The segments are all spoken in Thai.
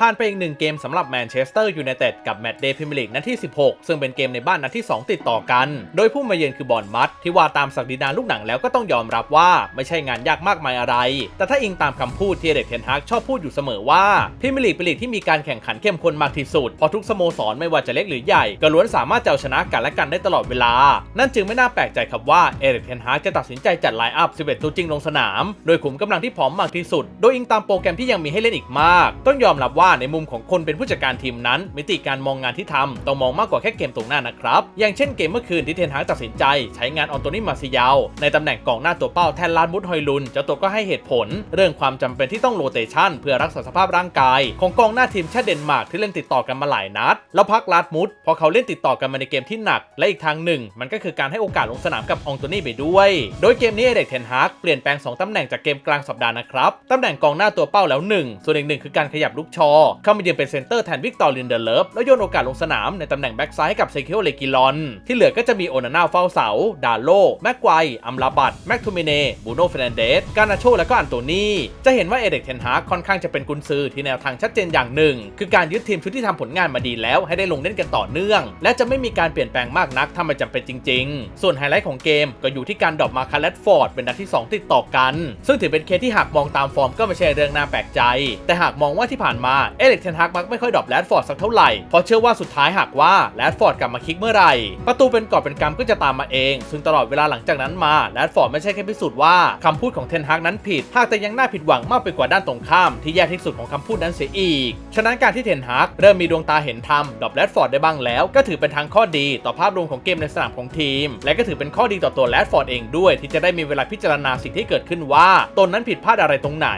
ผ่านไปอีกหนึ่งเกมสำหรับแมนเชสเตอร์ยูไนเต็ดกับแมตช์เดย์พรีเมียร์ลีกนัดที่ 16 ซึ่งเป็นเกมในบ้านนัดที่ 2 ติดต่อกัน โดยผู้มาเยือนคือบอลมัดที่ว่าตามศักดินาลูกหนังแล้วก็ต้องยอมรับว่าไม่ใช่งานยากมากมายอะไร แต่ถ้าอิงตามคำพูดที่เด็กเทนฮากชอบพูดอยู่เสมอว่าพรีเมียร์ลีกเป็นลีกที่มีการแข่งขันเข้มข้นมากที่สุดเพราะทุกสโมสรไม่ว่าจะเล็กหรือใหญ่ก็ล้วนสามารถจะเอาชนะกันและกันได้ตลอดเวลา นั่นจึงไม่น่าแปลกใจครับว่าเอริกเทนฮากจะตัดสินใจจัดไลน์อัพ 11 ตัวจริงลงสนาม โดยขุมกำลังที่พร้อมมากที่สุด โดยอิงตามโปรแกรมที่ยังมีให้เล่นอีกมาก ต้องยอมรับว่าในมุมของคนเป็นผู้จัดการทีมนั้น มิติการมองงานที่ทำต้องมองมากกว่าแค่เกมตรงหน้านะครับ อย่างเช่นเกมเมื่อคืนที่เทนฮากตัดสินใจ ใช้งานออนโตนี่มาซิยาวในตำแหน่งกองหน้าตัวเป้าแทนลานมุดฮอยลุนเจ้าตัวก็ให้เหตุผล เรื่องความจำเป็นที่ต้องโรเตชันเพื่อรักษาสภาพร่างกาย ของกองหน้าทีมชาติเดนมาร์กที่เล่นติดต่อกันมาหลายนัด แล้วพักลาดมุดพราะเขาเล่นติดต่อกันมาในเกมที่หนัก และอีกทางหนึ่ง มันก็คือการให้โอกาสลงสนามกับอองโตนี่ไปด้วย โดยเกมนี้เด็กเทนฮากเปลี่ยนแปลง2ตำแหน่งจากเกมกลางสัปดาห์นะครับตำแหน่งกองหน้าตัวเป้าแล้ว 1 ส่วนอีกหนึ่งคือการขยับลูกชอเข้ามายืนเป็นเซนเตอร์แทนวิกตอร์ลินเดอร์เลิฟแล้วโยนโอกาสลงสนามในตำแหน่งแบ็กซ้ายให้กับเซคิโอเลกิลอน ที่เหลือก็จะมีโอนาน่าเฝ้าเสา ดาโล แม็กไกวอัมลาบัตแม็กทูมิเน่บูโน่เฟรนเดส กานาโช และก็อันโตนีจะเห็นว่าเอเด็กเทนฮาค่อนข้างจะเป็นกุนซือที่แนวทางชัดเจนอย่างหนึ่ง คือการยึดทีมชุดที่ทำผลงานมาดีแล้วให้ได้ลงเล่นกันต่อเนื่อง และจะไม่มีการเปลี่ยนแปลงมากนักถ้าไม่จำเป็นจริง ๆ ส่วนไฮไลท์ของเกมก็อยู่ที่การดรอปมาคาเลตฟอร์ดเป็นนัดที่ 2 ติดต่อกัน ซึ่งถือเป็นเคสที่หากมองตามฟอร์มก็ไม่ใช่เรื่องน่าแปลกใจ แต่หากมองว่าที่ผ่านมาเอเล็กเทนฮากมักไม่ค่อยดรอปแรดฟอร์ดสักเท่าไหร่เพราะเชื่อว่าสุดท้ายหากว่าแรดฟอร์ดกลับมาคิกเมื่อไหร่ ประตูเป็นกอบเป็นกำก็จะตามมาเอง ซึ่งตลอดเวลาหลังจากนั้นมาแรดฟอร์ดไม่ใช่แค่พิสูจน์ว่าคำพูดของเทนฮากนั้นผิดหากแต่ยังน่าผิดหวังมากไปกว่าด้านตรงข้ามที่แย่ที่สุดของคำพูดนั้นเสียอีก ฉะนั้นการที่เทนฮากเริ่มมีดวงตาเห็นธรรมดรอปแรดฟอร์ดได้บ้างแล้ว ก็ถือเป็นทางข้อดีต่อภาพรวมของเกมในสนามของทีม และก็ถือเป็นข้อดีต่อตัวแรดฟอร์ดเองด้วย ที่จะได้มีเวลาพิจารณาสิ่งที่เกิดขึ้นว่าตนนั้นผิดพลาดอะไรตรงไหน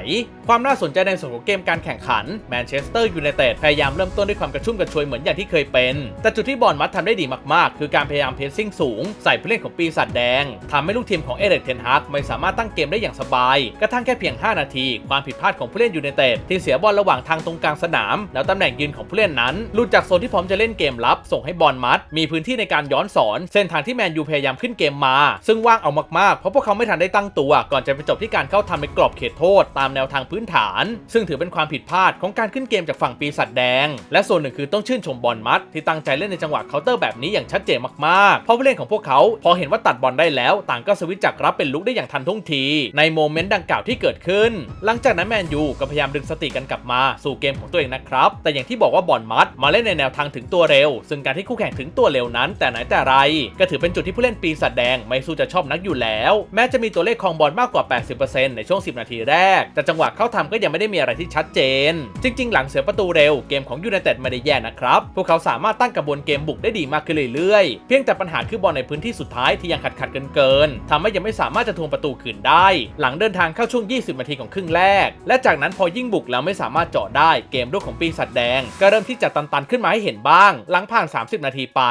ความน่าสนใจในส่วนของเกมการแข่งขันแมนเชสเตอร์ยูไนเต็ดพยายามเริ่มต้นด้วยความกระชุ่มกระชวยเหมือนอย่างที่เคยเป็น แต่จุดที่บอลมัดทำได้ดีมากๆ คือการพยายามเพรสซิ่งสูง ใส่ผู้เล่นของปีศาจแดงทำให้ลูกทีมของเอเริกเทนฮากไม่สามารถตั้งเกมได้อย่างสบาย กระทั่งแค่เพียง 5 นาที ความผิดพลาดของผู้เล่นยูไนเต็ดที่เสียบอลระหว่างทางตรงกลางสนาม แล้วตำแหน่งยืนของผู้เล่นนั้นหลุดจากโซนที่พร้อมจะเล่นเกมรับ ส่งให้บอลมัด มีพื้นที่ในการย้อนสอน เส้นทางที่แมนยูพยายามขึ้นเกมมา ซึ่งว่างเอามากๆเพราะพวกเขาไม่ทันได้ตั้งตัว ก่อนจะไปจบที่การเข้าทำในกรอบเขตโทษตามแนวทางพืนฐาน ซึ่งถือเป็นความผิดพลาดของการขึ้นเกมจากฝั่งปีศาจแดง และส่วนหนึ่งคือต้องชื่นชมบอลมัด ที่ตั้งใจเล่นในจังหวะเคาน์เตอร์แบบนี้อย่างชัดเจนมากๆ เพราะผู้เล่นของพวกเขา พอเห็นว่าตัดบอลได้แล้ว ต่างก็สวิตจากรับเป็นลุกได้อย่างทันท่วงที ในโมเมนต์ดังกล่าวที่เกิดขึ้น หลังจากนั้นแมนยูก็พยายามดึงสติกันกลับมาสู่เกมของตัวเองนะครับแต่อย่างที่บอกว่าบอลมัดมาเล่นในแนวทางถึงตัวเร็ว ซึ่งการที่คู่แข่งถึงตัวเร็วนั้น แต่ไหนแต่ไร ก็ถือเป็นจุดที่ผู้เล่นปีศาจแดงไม่สู้จะชอบนักอยู่แล้ว แม้จะมีตัวเลขครองบอลมากกว่า 80%ในช่วง 10 นาทีแรกแต่จังหวะเข้าทำก็ยังไม่ได้มีอะไรที่ชัดเจน จริง ๆ หลังเสียประตูเร็วเกมของยูไนเต็ดไม่ได้แย่นะครับ พวกเขาสามารถตั้งกระบวนเกมบุกได้ดีมากขึ้นเรื่อยๆ เพียงแต่ปัญหาคือบอลในพื้นที่สุดท้ายที่ยังขัดขัดเกินเกินๆทำให้ยังไม่สามารถจะทวงประตูคืนได้ หลังเดินทางเข้าช่วง 20 นาทีของครึ่งแรก และจากนั้นพอยิ่งบุกแล้วไม่สามารถเจาะได้เกมรุกของปีศาจแดง ก็เริ่มที่จะตันๆขึ้นมาให้เห็นบ้าง หลังผ่าน 30 นาทีไป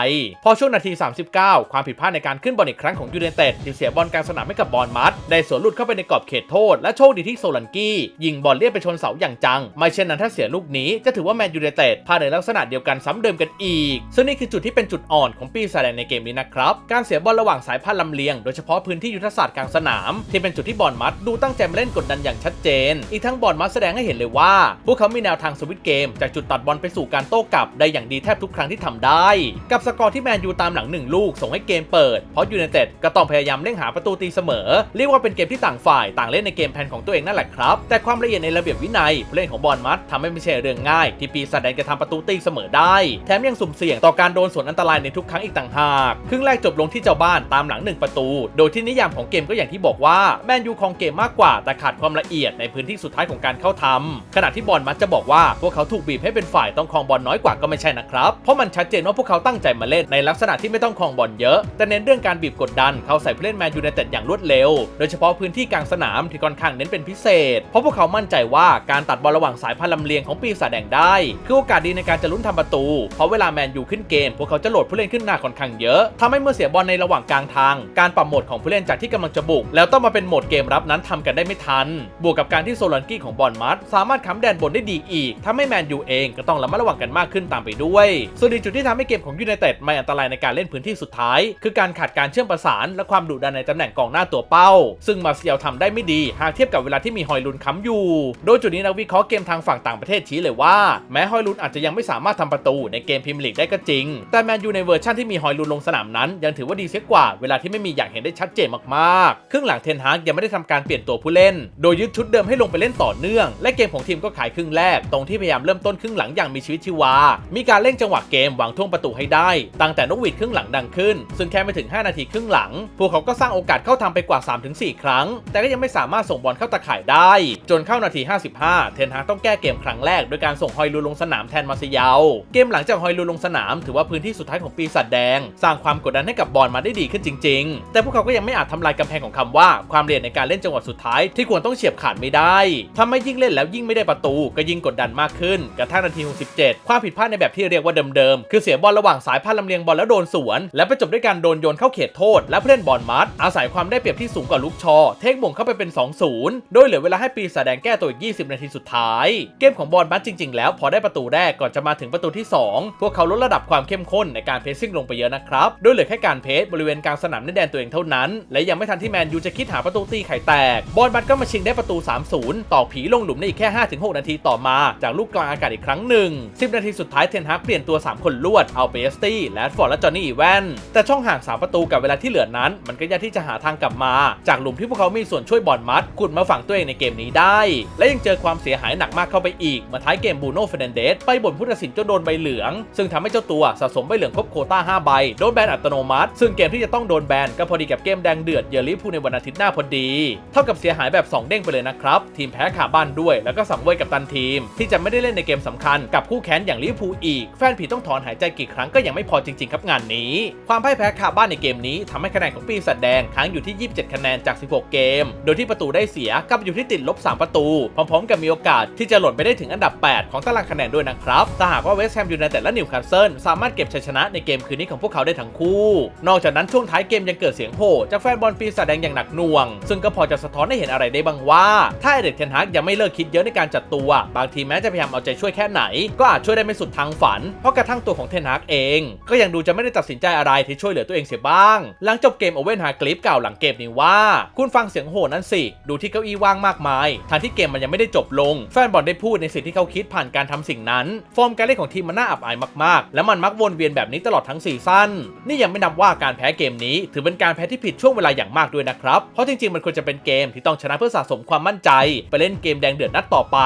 พอช่วงนาที 39 ความผิดพลาดในการขึ้นบอลอีกครั้งของยูไนเต็ดที่เสียบอลกลางสนามให้กับบอลมัดได้สวนหลุดเข้าไปในกรอบเขตโทษและโชคดีที่โซลันกี้ยิงบอลเลียบไปชนเสาอย่างจัง ไม่เช่นนั้นถ้าเสียลูกนี้จะถือว่าแมนยูไนเต็ดพลาดในลักษณะเดียวกันซ้ำเดิมกันอีก ซึ่งนี่คือจุดที่เป็นจุดอ่อนของปีศาจแดงในเกมนี้นะครับ การเสียบอลระหว่างสายพานลำเลียง โดยเฉพาะพื้นที่ยุทธศาสตร์กลางสนาม ที่เป็นจุดที่บอลมัดดูตั้งใจมาเล่นกดดันอย่างชัดเจน อีกทั้งบอลมัดแสดงให้เห็นเลยว่า พวกเขามีแนวทางสวิตช์เกม จากจุดตัดบอลไปสู่การโต้กลับได้อย่างดีแทบทุกครั้งที่ทำได้ กับสกอร์ที่แมนยูตามหลังหนึ่งลูกส่งให้เกมเปิด เพราะยูไนเต็ดก็ต้องพยายามเร่งหาประตูตีเสมอ เรียกว่าเป็นเกมที่ต่างฝ่าย ต่างเล่นในเกมแผนของตัวเองนั่นแหละครับ แต่ความละเอียดในระเบียบวินัยผู้เล่นของบอลมัดทำให้ไม่ใช่เรื่องง่าย ที่ปีศาจแดงจะทำประตูตีเสมอได้ แถมยังสุ่มเสี่ยงต่อการโดนสวนอันตรายในทุกครั้งอีกต่างหากครึ่งแรกจบลงที่เจ้าบ้านตามหลังหนึ่งประตู โดยที่นิยามของเกมก็อย่างที่บอกว่าแมนยูครองเกมมากกว่า แต่ขาดความละเอียดในพื้นที่สุดท้ายของการเข้าทำขณะที่บอลมัดจะบอกว่าพวกเขาถูกบีบให้เป็นฝ่ายต้องครองบอลน้อยกว่าก็ไม่ใช่นะครับเพราะมันชัดเจนว่าพวกเขาตั้งใจมาเล่นในลักษณะที่ไม่ต้องครองบอลเยอะแต่เน้นเรื่องการบีบกดดัน เข้าใส่ผู้เล่นแมนยูไนเต็ดอย่างรวดเร็ว โดยเฉพาะพื้นที่กลางสนามที่ค่อนข้างเน้นเป็นพิเศษเพราะพวกเขามั่นใจว่าการตัดบอลระหว่างสายพันลำเลียงของปีศาจแดงได้ คือโอกาสดีในการจะลุ้นทำประตู เพราะเวลาแมนยูขึ้นเกม พวกเขาจะโหลดผู้เล่นขึ้นหน้าค่อนข้างเยอะทำให้เมื่อเสียบอลในระหว่างกลางทาง การปรับโหมดของผู้เล่นจากที่กำลังจะบุก แล้วต้องมาเป็นโหมดเกมรับนั้นทำกันได้ไม่ทัน บวกกับการที่โซลันกี้ของบอลมัดสามารถค้ำแดนบนได้ดีอีกทำให้แมนยูเองก็ต้องระมัดระวังกันมากขึ้นตามไปด้วยส่วนอีกจุดที่ทำให้เกมของยูไนเต็ดไม่อันตรายในการเล่นพื้นที่สุดท้าย คือการขาดการเชื่อมประสานและความดุดันในตำแหน่งกองหน้าตัวเป้า ซึ่งมาเซียลทำได้ไม่ดี หากเทียบกับเวลาที่มีฮอยลุนค้ำอยู่ โดยจุดนี้นักวิเคราะห์เกมทางฝั่งต่างประเทศชี้เลยว่า แม้ฮอยลุนอาจจะยังไม่สามารถทำประตูในเกมพรีเมียร์ลีกได้ก็จริง แต่แมนยูในเวอร์ชันที่มีฮอยลุนลงสนามนั้น ยังถือว่าดีเสียกว่าเวลาที่ไม่มีอย่างเห็นได้ชัดเจนมากๆ ครึ่งหลังเทนฮากยังไม่ได้ทำการเปลี่ยนตัวผู้เล่น โดยยึดชุดเดิมให้ลงไปเล่นต่อเนื่อง และเกมของทีมก็ขายครึ่งแรก ตรงที่พยายามเริ่มต้นครึ่งหลังอย่างมีชีวิตชีวา มีการเล่นจังหวะเกมวางท่วงประตูให้ได้ ตั้งแต่นกหวีดครึ่งหลังดังขึ้น ซึ่งแค่ไม่ถึง 5 นาทีครึ่งหลัง พวกเขาก็สร้างโอกาสเข้าทำไปกว่า 3-4 ครั้ง แต่ก็ยังไม่สามารถส่งบอลเข้าตะข่ายได้จนนเข้านาที 55 เทนฮากต้องแก้เกมครั้งแรกโดยการส่งฮอยลูลงสนามแทนมาซิยาเกมหลังจากฮอยลูลงสนาม ถือว่าพื้นที่สุดท้ายของปีศาจแดง สร้างความกดดันให้กับบอลมาได้ดีขึ้นจริง ๆ แต่พวกเขาก็ยังไม่อาจทำลายกำแพงของคำว่า ความเรียนในการเล่นจังหวะสุดท้ายที่ควรต้องเฉียบขาดไม่ได้ทำให้ยิ่งเล่นแล้วยิ่งไม่ได้ประตู ก็ยิ่งกดดันมากขึ้นกระทั่งนาที 67 ความผิดพลาดในแบบที่เรียกว่าเดิมๆคือเสียบอลระหว่างสายพานลำเลียงบอลแล้วโดนสวน และไปจบด้วยการโดนโยนเข้าเขตโทษ และผู้เล่นบอลมัดอาศัยความได้เปรียบที่สูงกว่าลูกชอ เทคบ่งเข้าไปเป็น 2-0 โดยเหลือเวลาให้ปีศาจแดงแก้ตัวอีก 20 นาทีสุดท้าย เกมของบอลมัดจริง ๆ แล้วพอได้ประตูแรกก่อนจะมาถึงประตูที่ 2 พวกเขาลดระดับความเข้มข้นในการเพสซิ่งลงไปเยอะนะครับ โดยเหลือแค่การเพสบริเวณกลางสนามในแดนตัวเองเท่านั้น และยังไม่ทันที่แมนยูจะคิดหาประตูตีไข่แตก บอลมัดก็มาชิงได้ประตู 3-0 ต่อผีลงหลุมในอีกแค่ 5-6 นาทีต่อมา จากลูกกลางอากาศอีกครั้งหนึ่ง 10 นาทีสุดท้ายเทนฮากเปลี่ยนตัว 3 คนลวด เอาเปสตี้แลดฟอร์ดและจอห์นนี่อีแวนแต่ช่องห่าง3ประตูกับเวลาที่เหลือนั้น มันก็ยากที่จะหาทางกลับมา จากหลุมที่พวกเขามีส่วนช่วยบอลมัดขุดมาฝังตัวเองในเกมนี้ได้และยังเจอความเสียหายหนักมากเข้าไปอีกมื่อท้ายเกมบูโน่เฟรนเดสไปบ่นผู้ตัดสินจนโดนใบเหลือง ซึ่งทำให้เจ้าตัวสะสมใบเหลืองครบโคต้า 5 ใบ โดนแบนอัตโนมัติ ซึ่งเกมที่จะต้องโดนแบนก็พอดีกับเกมแดงเดือดเยอริพูในวันอาทิตย์หน้าพอดี เท่ากับเสียหายแบบ 2 เด้งไปเลยนะครับ ทีมแพ้ขาบ้านด้วย แล้วก็สังเวยกับตันทีม ที่จะไม่ได้เล่นในเกมสำคัญกับคู่แข่งอย่างลิพูอีก แฟนผีต้องถอนหายใจกี่ครั้งก็ยังไม่พอจริงๆครับงานนี้ ความพ่ายแพ้ขาบ้านในเกมนี้ทำให้คะแนนของปีศาจแดงค้างอยู่ที่ 27 คะแนนจาก 16 เกม โดยที่ประตูได้เสียกลับอยู่ที่ติดลบ3ประตู พร้อมๆ กับมีโอกาสที่จะหล่นไปได้ถึงอันดับ 8 ของตารางคะแนนด้วยนะครับ ถ้าหากว่าเวสต์แฮมยูไนเต็ดและนิวคาสเซิลสามารถเก็บชัยชนะในเกมคืนนี้ของพวกเขาได้ทั้งคู่ นอกจากนั้นช่วงท้ายเกมยังเกิดเสียงโห่จากแฟนบอลปีศาจแดงอย่างหนักหน่วง ซึ่งก็พอจะสะท้อนให้เห็นอะไรได้บ้างว่า ถ้าเอเด็กเทนฮากยังไม่เลิกคิดเยอะในการจัดตัว บางทีแม้จะพยายามเอาใจช่วยแค่ไหน ก็อาจช่วยได้ไม่สุดทางฝัน เพราะกระทั่งตัวของเทนฮากเอง ก็ยังดูจะไม่ได้ตัดสินใจอะไรที่ช่วยเหลือตัวเองเสียบ้าง หลังจบเกมโอเว่นฮากลิฟกล่าวหลังเกมนี้ว่า คุณฟังเสียงโห่นั้นสิ ดูที่เก้าอี้ว่างมากมายทนที่เกมมันยังไม่ได้จบลง แฟนบอลได้พูดในสิ่งที่เขาคิดผ่านการทำสิ่งนั้น ฟอร์มการเล่นของทีมมันน่าอับอายมากๆ และมันมักวนเวียนแบบนี้ตลอดทั้งซีซั่นนี่ยังไม่นับว่าการแพ้เกมนี้ ถือเป็นการแพ้ที่ผิดช่วงเวลาอย่างมากด้วยนะครับ เพราะจริงๆมันควรจะเป็นเกมที่ต้องชนะเพื่อสะสมความมั่นใจ ไปเล่นเกมแดงเดือดนัดต่อไป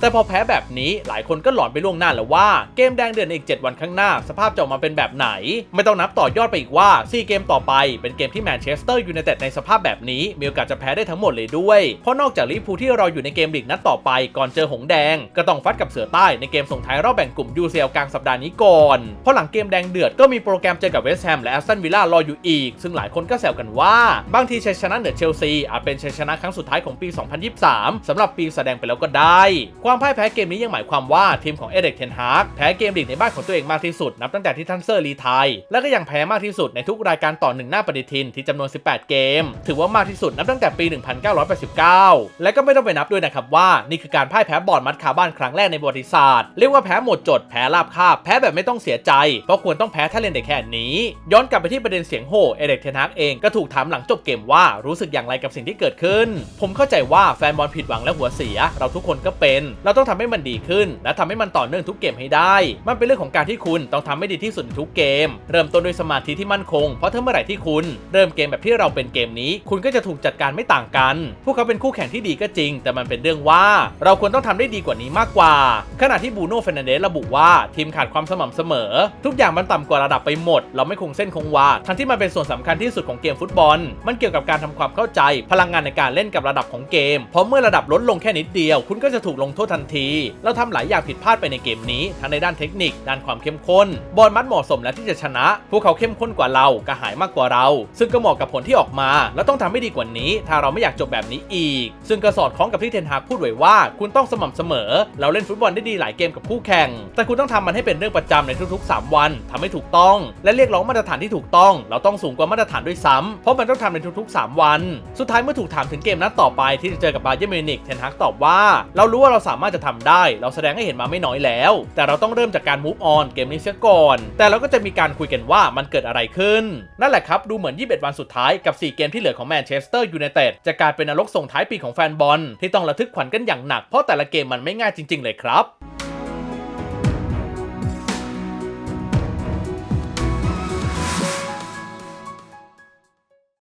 แต่พอแพ้แบบนี้หลายคนก็หลอนไปล่วงหน้าแล้วว่าเกมแดงเดือดในอีก 7 วันข้างหน้า สภาพจะออกมาเป็นแบบไหน ไม่ต้องนับต่อยอดไปอีกว่า 4 เกมต่อไปเป็นเกมที่แมนเชสเตอร์ยูไนเต็ดในสภาพแบบนี้มีโอกาสจะแพ้ได้ทั้งหมดเลยด้วยเพราะนอกจากลิเวอร์พูลที่รออยู่ในเกมลีกนัดต่อไปก่อนเจอหงแดง ก็ต้องฟัดกับเสือใต้ในเกมส่งท้ายรอบแบ่งกลุ่ม UCL กลางสัปดาห์นี้ก่อนเพราะหลังเกมแดงเดือดก็มีโปรแกรมเจอกับเวสต์แฮมและแอสตันวิลล่ารออยู่อีก ซึ่งหลายคนก็แซวกันว่าบางทีชัยชนะเหนือเชลซีอาจเป็นชัยชนะครั้งสุดท้ายของปี 2023สำหรับปีแสดงไปแล้วก็ได้ ความพ่ายแพ้เกมนี้ยังหมายความว่าทีมของเอเด็กเทนฮากแพ้เกมลีกในบ้านของตัวเองมากที่สุดนับตั้งแต่ที่ทันเซอร์รีไทยและก็ยังแพ้มากที่สุดในทุกรายการต่อหนึ่งหน้าปฏิทินที่จำนวน 18 เกม ถือว่ามากที่สุดนับตั้งแต่ปี 1989 และก็ไม่ต้องไปนับด้วยนะครับว่านี่คือการพ่ายแพ้บอร์ดมัดคาบ้านครั้งแรกในประวัติศาสตร์เรียกว่าแพ้หมดจดแพ้ราบคาบแพ้แบบไม่ต้องเสียใจ เพราะควรต้องแพ้ถ้าเล่นได้แค่นี้ ย้อนกลับไปที่ประเด็นเสียงโห่เอเด็กเทนฮากเองก็ถูกถามหลังจบเกมว่ารู้สึกอย่างไรกับสิ่งที่เกิดขึ้น ผมเข้าใจว่าแฟนบอลผิดหวังและหัวเสีย เราทุกคนก็เป็น เราต้องทำให้มันดีขึ้น และทำให้มันต่อเนื่องทุกเกมให้ได้ มันเป็นเรื่องของการที่คุณต้องทำให้ดีที่สุดในทุกเกม เริ่มต้นด้วยสมาธิที่มั่นคงเพราะถ้าเมื่อไหร่ที่คุณ เริ่มเกมแบบที่เราเป็นเกมนี้ คุณก็จะถูกจัดการไม่ต่างกัน พวกเขาเป็นคู่แข่งที่ดีก็จริงแต่มันเป็นเรื่องว่าเราควรต้องทำได้ดีกว่านี้มากกว่า ขณะที่บูโน่เฟนเดสระบุว่าทีมขาดความสม่ำเสมอ ทุกอย่างมันต่ำกว่าระดับไปหมด เราไม่คงเส้นคงวาทั้งที่มันเป็นส่วนสำคัญที่สุดของเกมฟุตบอล มันเกี่ยวกับการทำความเข้าใจ พลังงานในการเล่นกับระดับของเกม เพราะเมื่อระดับลดลงแค่นิดเดียว คุณก็จะถูกลงโทษทันที เราทำหลายอย่างผิดพลาดไปในเกมนี้ ทั้งในด้านเทคนิค ด้านความเข้มข้น บอลมัดเหมาะสมแล้วที่จะชนะ พวกเขาเข้มข้นกว่าเรากระหายมากกว่าเรา ซึ่งก็เหมาะกับผลที่ออกมา แล้วต้องทำให้ดีกว่านี้ ถ้าเราไม่อยากจบแบบนี้อีก ซึ่งก็สอดคล้องกับที่เทนฮากพูดไว้ว่า คุณต้องสม่ำเสมอ เราเล่นฟุตบอลได้ดีหลายเกมกับคู่แข่ง แต่คุณต้องทำมันให้เป็นเรื่องประจำในทุกๆ 3 วันทำให้ถูกต้อง และเรียกร้องมาตรฐานที่ถูกต้อง เราต้องสูงกว่ามาตรฐานด้วยซ้ำเพราะมันต้องทำในทุกๆ 3 วัน สุดท้ายเมื่อถูกถามถึงเกมนัดต่อไปที่จะเจอกับบาเยร์มิวนิกเทนฮากตอบว่า เรารู้ว่าเราสามารถจะทำได้ เราแสดงให้เห็นมาไม่น้อยแล้ว แต่เราต้องเริ่มจากการ move on เกมนี้เสียก่อน แต่เราก็จะมีการคุยกันว่ามันเกิดอะไรขึ้น นั่นแหละครับ ดูเหมือน 21 วันสุดท้ายกับ 4 เกมที่เหลือของแมนเชสเตอร์ยูไนเต็ดจะกลายเป็นนรกส่งท้ายปีของแฟนบอลที่ที่ต้องระทึกขวัญกันอย่างหนักเพราะแต่ละเกมมันไม่ง่ายจริง ๆ เลยครับ